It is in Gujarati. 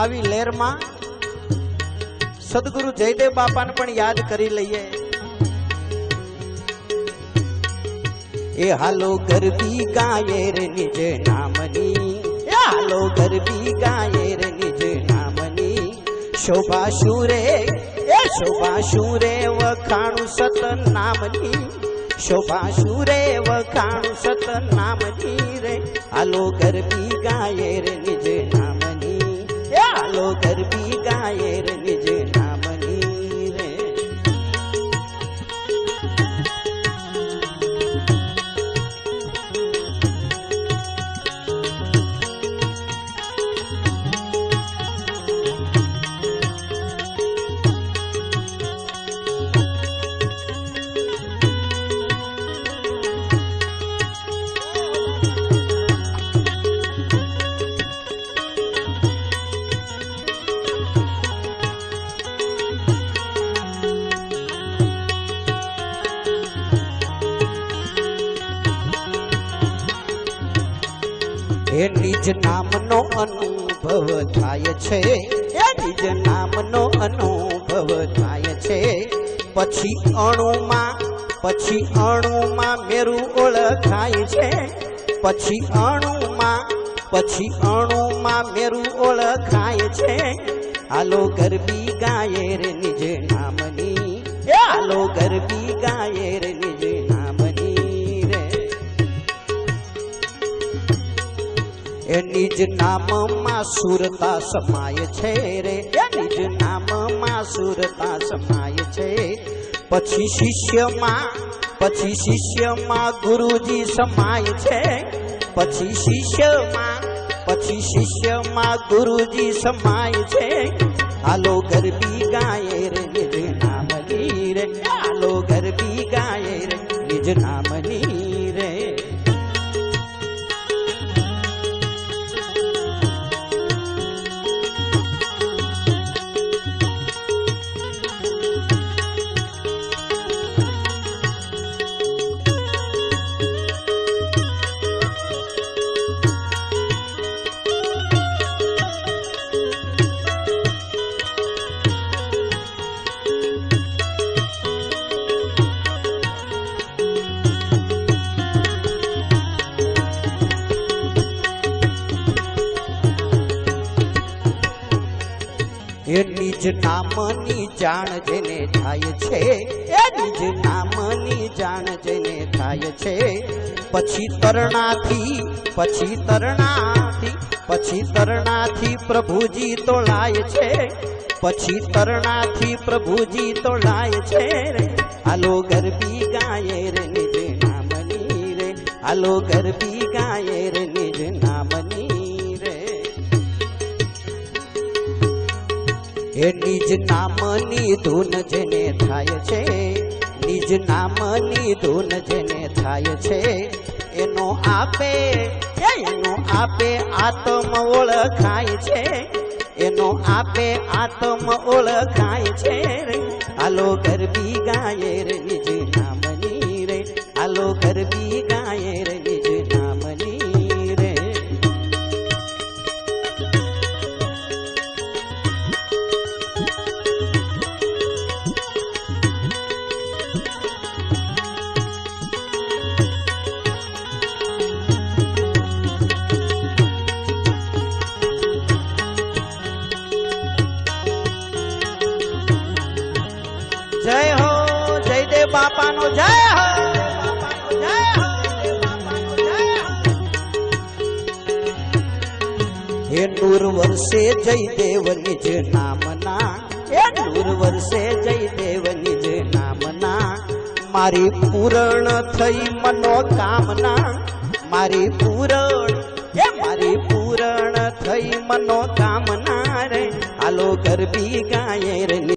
આવી લહેરમાં સદગુરુ જયદેવ બાપાને પણ યાદ કરી લઈએ. એ હાલો ગરબી ગાયે રે નિજ નામની. એ હાલો ગરબી ગાયે રે નિજ નામની. શોભા શુરે, એ શોભા શુરે વખાણું સત નામની. શોભા શુરે વખાણું સત નામની રે. હાલો ગરબી ગાયે રે નિજ નામની એ જ નામનો અનુભવ થાય છે, એની જ નામનો અનુભવ થાય છે. પછી અણુમાં પછી અણુમાં મેરું ઓળખાય છે. પછી અણુમાં પછી અણુમાં મેરું ઓળખાય છે. હાલો ગરબી ગાયે રે નિજ નામની હાલો ગરબી ગાયે એ જ નામમાં સુરતા સમાય છે રે. એની જ નામમાં સુરતા સમાય છે. પછી શિષ્યમાં પછી શિષ્યમાં ગુરુજી સમાય છે. પછી શિષ્યમાં પછી શિષ્યમાં ગુરુજી સમાય છે. હાલો ગરબી ગાયે રે, નિજ નામ રે હાલો ગરબી ગાયે રે, નિજ નામની એ નિજ નામની જાણ જેને થાય છે એ નિજ નામની જાણ જેને થાય છે. પછી તરણાથી પછી તરણાથી પછી તરણાથી પ્રભુજી તોળાય છે. પછી તરણાથી પ્રભુજી તોલાય છે રે. હાલો ગરબી ગાયે રે નિજ નામની રે. હાલો ગરબી ગાયે રે નિજ નામની એ નિજ નામની ધૂન જેને થાય છે, નિજ નામની ધૂન જેને થાય છે, એનો આપે એનો આપે આત્મ ઓળખાય છે, એનો આપે આત્મ ઓળખાય છે હાલો ગરબી ગાયે રે બાપાનો જય જય હે નૂર વર્ષે જયદેવ નિજ નામના, હે નૂર વર્ષે જયદેવ નિજ નામના, મારી પૂરણ થઈ મનોકામના, મારી પૂરણ, હે મારી પૂરણ થઈ મનોકામના રે, હાલો ગરબી ગાયે રે.